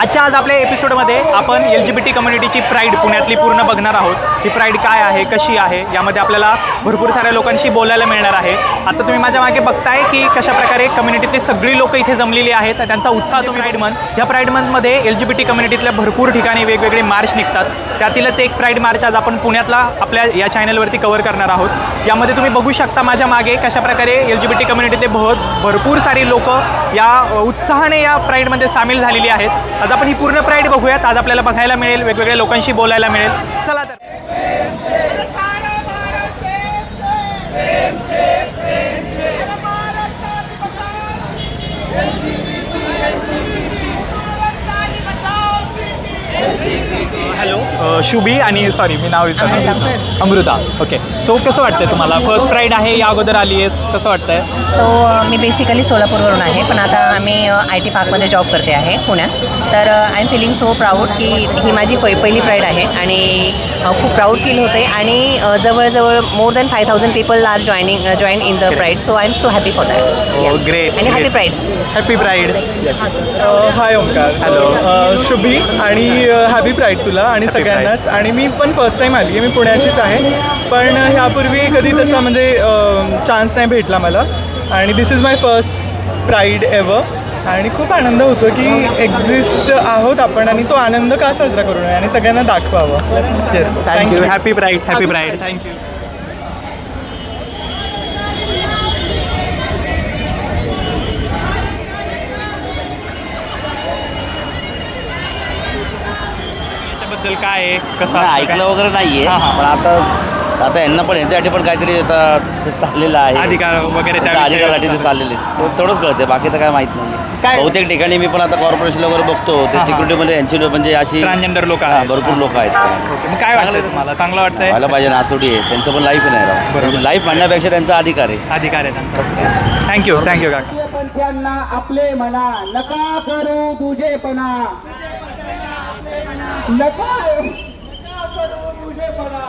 आजच्या आज आपल्या एपिसोडमध्ये आपण एल जी बी टी कम्युनिटीची प्राईड पुण्यातली पूर्ण बघणार आहोत. ही प्राईड काय आहे कशी आहे यामध्ये आपल्याला भरपूर साऱ्या लोकांशी बोलायला मिळणार आहे. आता तुम्ही माझ्या मागे बघताय की कशाप्रकारे कम्युनिटीतली सगळी लोक इथे जमलेली आहेत त्यांचा उत्साह तुम्ही प्राईड मंथ या प्राईड मंथमध्ये एल जी बी टी कम्युनिटीतल्या भरपूर ठिकाणी वेगवेगळे मार्च निघतात. त्यातीलच एक प्राईड मार्च आज आपण पुण्यातला आपल्या या चॅनलवरती कवर करणार आहोत. यामध्ये तुम्ही बघू शकता माझ्या मागे कशाप्रकारे एल जी बी टी कम्युनिटीतले बहुत भरपूर सारी लोक या उत्साहाने या प्राईडमध्ये सामील झालेली आहेत. आज आपण ही पूर्ण प्राईड बघूयात. आज आपल्याला बघायला मिळेल वेगवेगळ्या लोकांशी बोलायला मिळेल. चला तर. हॅलो शुभी आणि सॉरी मी नाव विसरलो. अमृता. ओके सो कसं वाटतंय तुम्हाला? फर्स्ट प्राईड आहे या अगोदर आली आहेस. कसं वाटतंय? सो मी बेसिकली सोलापूरवरून आहे पण आता आम्ही आय टी पार्कमध्ये जॉब करते आहे पुण्यात. तर I am feeling so proud की ही माझी प पहिली प्राईड आहे आणि अ, खूप प्राऊड फील होते आणि अ, जवळजवळ more than five thousand people are joining join in the pride so I am so happy for that great आणि happy pride happy pride yes hi Omkar Hello. अ, शुभी आणि हॅपी प्राईड तुला आणि सगळ्यांनाच. आणि मी पण फर्स्ट टाईम आली आहे. मी पुण्याचीच आहे. पण ह्यापूर्वी कधी तसा म्हणजे चान्स नाही भेटला मला. आणि this is my first pride ever आणि खूप आनंद होतो की एक्झिस्ट आहोत आपण आणि तो आनंद का साजरा करू नये? आणि सगळ्यांना दाखवावं. Yes thank you happy pride happy pride thank you याच्याबद्दल काय आहे? कसं ऐकलं? वगैरे नाहीये हां, हां. पण आता आता यांना पण यांच्यासाठी पण काहीतरी आता ते चाललेलं आहे. अधिकार वगैरे त्या अधिकारासाठी ते चाललेले. ते तेवढंच कळतंय बाकी तर काय माहीत नाही काय? बहुतेक ठिकाणी मी पण आता कॉर्पोरेशन वगैरे बघतो. हां, ते हां. सिक्युरिटीमध्ये यांची म्हणजे अशी ट्रान्सजेंडर लोक हां, आहेत. भरपूर लोक आहेत. मग काय वाटतंय तुम्हाला? चांगलं वाटतंय? व्हायला पाहिजे नासोटी आहे. त्यांचं पण लाईफ नाही बरोबर. राव लाईफ म्हणण्यापेक्षा त्यांचा अधिकार आहे. अधिकार आहे त्यांचा. थँक्यू थँक्यू काका. पंथ्यांना आपले म्हणा. नका करू तुझेपणा नका नका करू तुझेपणा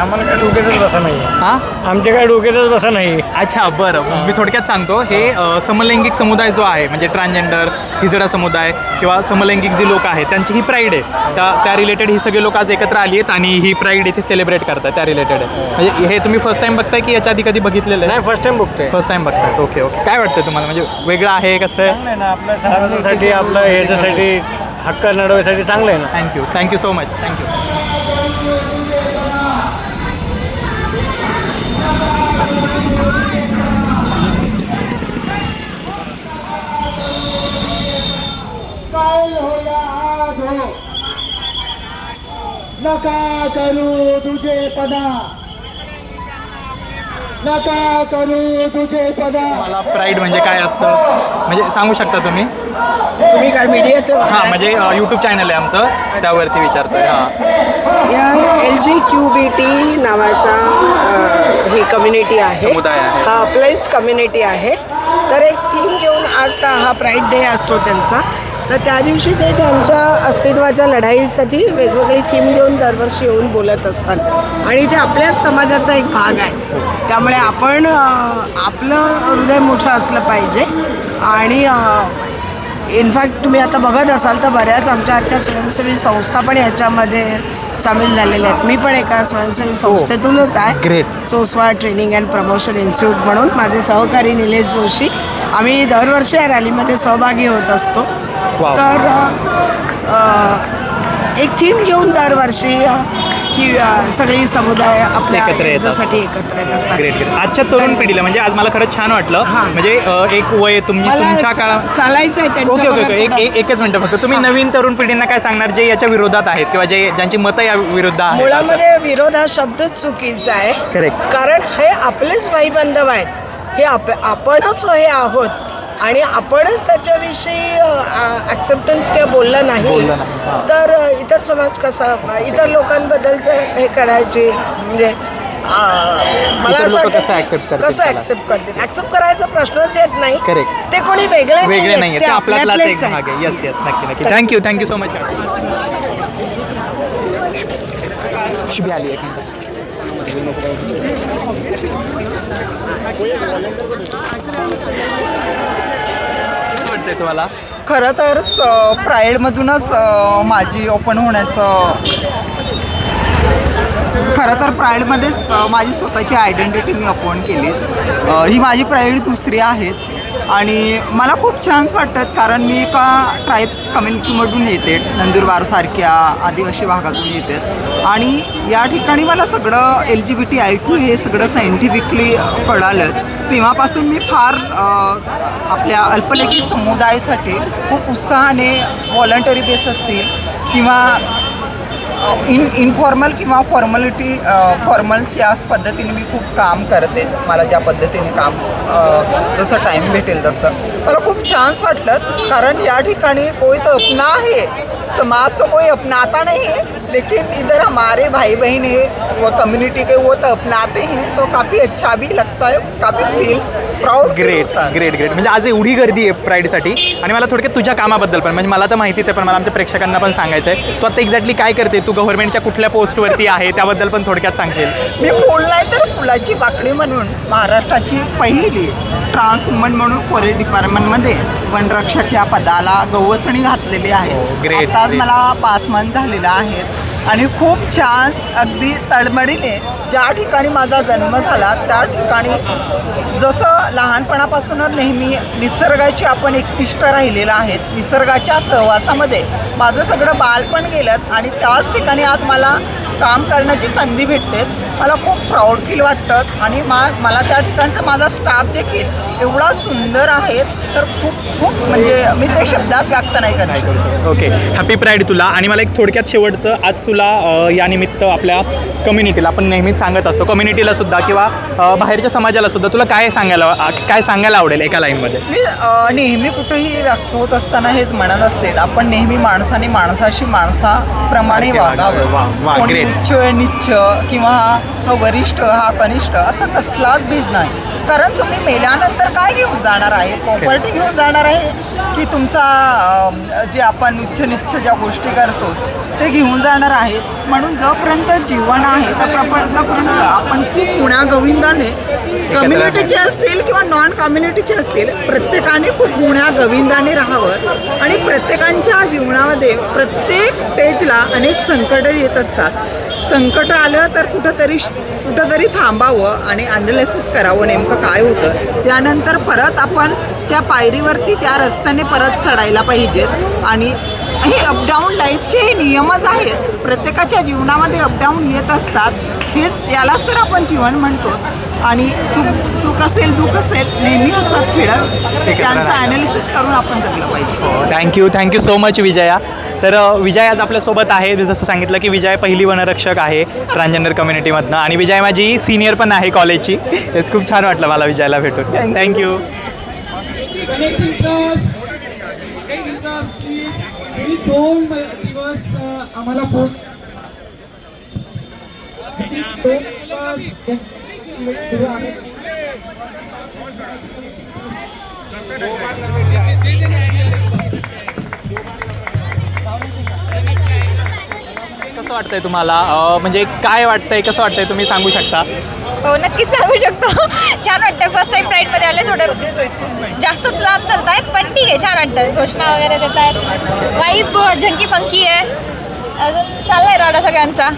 आम्हाला काय डोक्यातच बसा नाही. हां? आमच्या काय डोक्यातच बसा नाही. अच्छा बरं. मी थोडक्यात सांगतो हे अ, समलैंगिक समुदाय जो आहे म्हणजे ट्रान्सजेंडर हिजडा समुदाय किंवा समलैंगिक जी लोक आहेत त्यांची ही प्राईड आहे. त्या त्या रिलेटेड ही सगळी लोक आज एकत्र आली आहेत आणि ही प्राईड इथे सेलिब्रेट करतात त्या रिलेटेड आहे. म्हणजे हे तुम्ही फर्स्ट टाइम बघताय की याच्या आधी कधी बघितलेलं आहे? नाही फर्स्ट टाइम बघतोय. फर्स्ट टाइम बघताय. ओके ओके काय वाटतं तुम्हाला? म्हणजे वेगळं आहे कसं आहे चांगलं आहे ना आपल्या समाजासाठी आपल्या ह्याच्यासाठी हक्क लढवायसाठी चांगलं आहे ना. Thank you thank you so much thank you काय होया आज हो नका करू तुझेपणा नका करू तुझेपणा मला प्राईड म्हणजे काय असतं? म्हणजे सांगू शकता तुम्ही? तुम्ही काय मीडियाचं हां म्हणजे यूट्यूब चॅनल आहे आमचं. त्यावरती विचारतोय हां. या L G Q B T नावाचा ही कम्युनिटी आहे. समुदाय आहे. हा आपलाच कम्युनिटी आहे. तर एक थीम घेऊन आज हा प्राईड डे असतो त्यांचा. तर त्या दिवशी ते त्यांच्या अस्तित्वाच्या लढाईसाठी वेगवेगळी थीम घेऊन दरवर्षी येऊन बोलत असतात. आणि ते आपल्याच समाजाचा एक भाग आहे. त्यामुळे आपण आपलं हृदय मोठं असलं पाहिजे. आणि इनफॅक्ट तुम्ही आता बघत असाल तर बऱ्याच आमच्यासारख्या स्वयंसेवी संस्था पण याच्यामध्ये सामील झालेल्या आहेत. मी पण एका स्वयंसेवी संस्थेतूनच आहे. Great. SOSVA training and promotion institute म्हणून. माझे सहकारी निलेश जोशी आम्ही दरवर्षी या रॅलीमध्ये सहभागी होत असतो. तर अ, एक थीम घेऊन दरवर्षी अ, ही अ, सगळी समुदाय आपल्या एकत्र येत यांच्यासाठी एकत्र येत असतात. ग्रेट ग्रेट आजच्या तरुण पिढीला म्हणजे आज मला खरंच छान वाटलं. हां. म्हणजे अ, एक वय तुम्ही मला तुमच्या काळात चालायचं आहे ओके ओके एक एक- एकच मिनटं फक्त. तुम्ही नवीन तरुण पिढींना काय सांगणार जे याच्या विरोधात आहेत किंवा जे ज्यांची मतं या विरुद्ध आहेत? मुळामध्ये विरोध हा शब्दच चुकीचा आहे. Correct. कारण हे आपलेच भाईबंधव आहेत. हे आप आपणच हे आहोत आणि आपणच त्याच्याविषयी ॲक्सेप्टन्स किंवा बोललं नाही तर इतर समाज कसा इतर लोकांबद्दलचं हे करायची म्हणजे मला असं वाटतं कसं? ऍक्सेप्ट करतील ऍक्सेप्ट करायचा प्रश्नच येत नाही Correct. ते कोणी वेगळे वेगळे नाही ते आपल्यातलाच एक आपल्यातलेच भाग आहे. येस येस नक्की नक्की thank you thank you so much Shubhi आली एक कसं वाटतंय तुम्हाला? खरं तर प्राईडमधूनच माझी ओपन होण्याचं खरं तर प्राईडमध्येच माझी स्वतःची आयडेंटिटी मी अपॉन केली. ही माझी प्राईड दुसरी आहेत आणि मला खूप छान वाटतात कारण मी एका ट्राईब्स कम्युनिटीमधून येते. नंदुरबारसारख्या आदिवासी भागातून येते. आणि या ठिकाणी मला सगळं L G B T I Q हे सगळं सायंटिफिकली कळालं. तेव्हापासून मी फार आपल्या अल्पलेखी समुदायासाठी खूप उत्साहाने व्हॉलंटरी बेस असतील किंवा इन इनफॉर्मल किंवा फॉर्मॅलिटी फॉर्मल्स या पद्धतीने मी खूप काम करते. मला ज्या पद्धतीने काम जसं टाईम भेटेल तसं. मला खूप छान वाटलं कारण या ठिकाणी कोई तो अपना आहे समाज तो कोई अपनाता नहीं है लेकिन इधर हमारे भाई बहन है वो कम्युनिटी के वो तो अपनाते हैं तो काफ़ी अच्छा भी लगता है काफ़ी feels proud great great great म्हणजे आज एवढी गर्दी आहे प्राईडसाठी आणि मला थोडक्यात तुझ्या कामाबद्दल पण म्हणजे मला तर माहितीच आहे पण मला आमच्या प्रेक्षकांना पण सांगायचं आहे. तू आता एक्झॅक्टली काय करते? तू गव्हर्नमेंटच्या कुठल्या पोस्टवरती आहे? त्याबद्दल पण थोडक्यात सांगशील. मी फुल नाही तर फुलाची बाकडी म्हणून महाराष्ट्राची पहिली ट्रान्स वुमन म्हणून फॉरेस्ट डिपार्टमेंटमध्ये वनरक्षक या पदाला गवसणी घातलेली आहे. great, आताच great. मला पाच मंथ झालेला आहे. आणि खूप छान अगदी तळमळीने ज्या ठिकाणी माझा जन्म झाला त्या ठिकाणी जसं लहानपणापासूनच नेहमी निसर्गाची आपण एकनिष्ठ राहिलेलं आहेत निसर्गाच्या सहवासामध्ये माझं सगळं बालपण गेलं आणि त्याच ठिकाणी आज मला काम करण्याची संधी भेटते. मला खूप प्राऊड फील वाटतं आणि मा मला त्या ठिकाणचा माझा स्टाफ देखील एवढा सुंदर आहे तर खूप खूप म्हणजे मी ते शब्दात व्यक्त नाही करू शकत. ओके हॅपी प्राईड तुला. आणि मला एक थोडक्यात शेवटचं आज तुला अ, या निमित्त आपल्या कम्युनिटीला आपण नेहमीच सांगत असतो. कम्युनिटीला सुद्धा किंवा अ, बाहेरच्या समाजाला सुद्धा तुला काय सांगायला काय सांगायला आवडेल एका लाईनमध्ये मी अ, नेहमी कुठेही व्यक्त होत असताना हेच म्हणत असते आपण नेहमी माणसाने माणसाशी माणसाप्रमाणे सारखे वागावे. वा, वा, वागावं कोणी great. उच्च निच्च किंवा हा वरिष्ठ हा कनिष्ठ असा कसलाच भेद नाही. कारण तुम्ही मेल्यानंतर काय घेऊन जाणार आहे? प्रॉपर्टी घेऊन जाणार आहे? की तुमचा जे आपण उच्च निच्च ज्या गोष्टी करतो ते घेऊन जाणार आहेत. म्हणून जोपर्यंत जीवन आहे त्यापर्यंत आपण पुण्या गोविंदाने कम्युनिटीचे असतील किंवा नॉन कम्युनिटीचे असतील प्रत्येकाने खूप गुण्या गोविंदाने राहावं. आणि प्रत्येकांच्या जीवनामध्ये प्रत्येक स्टेजला अनेक संकटं येत असतात. संकट आलं तर कुठंतरी कुठंतरी थांबावं आणि अनालिसिस करावं नेमकं काय होतं. त्यानंतर परत आपण त्या पायरीवरती त्या रस्त्याने परत चढायला पाहिजेत. आणि हे अपडाऊन लाईफचे हे नियमच आहेत. प्रत्येकाच्या जीवनामध्ये अपडाऊन येत असतात. हेच यालाच तर आपण जीवन म्हणतो. आणि सुख सुख असेल दुःख असेल नेहमी असतात खेळत. त्यांचं ॲनालिसिस करून आपण जगलं पाहिजे. Thank you thank you so much Vijaya. तर विजय आज आपल्यासोबत आहे. जसं सांगितलं की विजय पहिली वनरक्षक आहे ट्रान्सजेंडर कम्युनिटीमधनं आणि विजय माझी सिनियर पण आहे कॉलेजची हेच खूप छान वाटलं मला विजयला भेटून. थँक्यू दोन दिवस आम्हाला फोन दोन कसं वाटतंय तुम्हाला? म्हणजे काय वाटतंय? कसं वाटतंय? तुम्ही सांगू शकता? हो नक्कीच सांगू शकतो. छान वाटतं फर्स्ट टाइम प्राईडमध्ये आले थोडं जास्तच लांब चालत आहेत पण ठीक आहे छान वाटतं घोषणा वगैरे देत आहेत वाईब झंकी फंकी आहे. अजून चाललाय राडा सगळ्यांचा.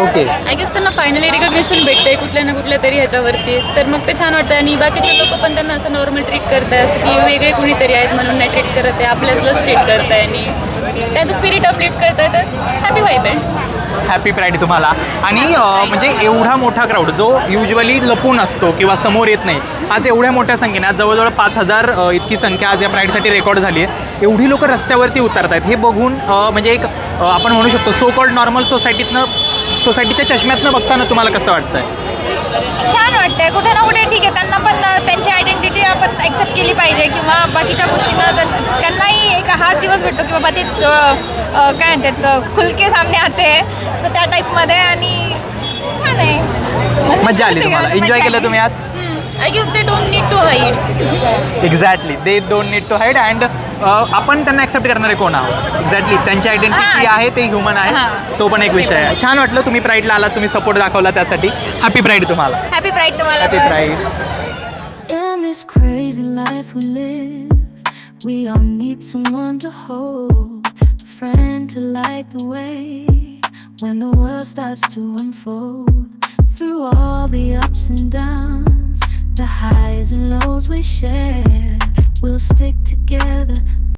ओके आय गेस त्यांना फायनली रिकग्नेशन भेटते कुठल्या ना कुठल्या तरी ह्याच्यावरती. तर मग ते छान वाटतं आणि बाकीचे लोक पण त्यांना असं नॉर्मल ट्रीट करत आहे असं की वेगळे कुणीतरी आहेत म्हणून नाही ट्रीट करत आहे आपल्यातलंच ट्रीट करत आहे आणि त्यांचं स्पिरिट अपलिफ्ट करत आहे तर हॅपी वाईब आहे. हॅपी प्राईड तुम्हाला. आणि म्हणजे एवढा मोठा क्राऊड जो युजली लपून असतो किंवा समोर येत नाही आज एवढ्या मोठ्या संख्येने आज जवळजवळ पाच हजार इतकी संख्या आज या प्राईडसाठी रेकॉर्ड झाली आहे. एवढी लोक रस्त्यावरती उतरत आहेत हे बघून म्हणजे एक आपण म्हणू शकतो सो कॉल्ड नॉर्मल सोसायटीतनं सोसायटीच्या चष्म्यातनं बघताना तुम्हाला कसं वाटतंय? छान वाटतंय. कुठे ना कुठे ठीक आहे. त्यांना पण त्यांची आयडेंटिटी आपण ॲक्सेप्ट केली पाहिजे किंवा बाकीच्या गोष्टींना त्यां- त्यांनाही एक हाच दिवस भेटतो की बाबा ते काय म्हणतात खुलके सामने आते. सो त्या टाईपमध्ये आणि छान आहे. मज्जा आली तुम्हाला. एन्जॉय केलं तुम्ही आज? I guess they don't need to hide exactly they don't need to hide and आपण त्यांना ॲक्सेप्ट करणारे कोण आहोत एक्झॅक्टली त्यांची आयडेंटिटी. आहे ते ह्युमन आहे. तो पण एक विषय आहे. छान वाटलं. तुम्ही प्राईडला आलात. तुम्ही सपोर्ट दाखवला त्यासाठी. हॅपी प्राईड तुम्हाला. हॅपी प्राईड तुम्हाला happy. Pride this crazy life we live, we all need someone to hold, a friend to light the way when the world starts to unfold. Through all the ups and downs, the highs and lows we share, we'll stick together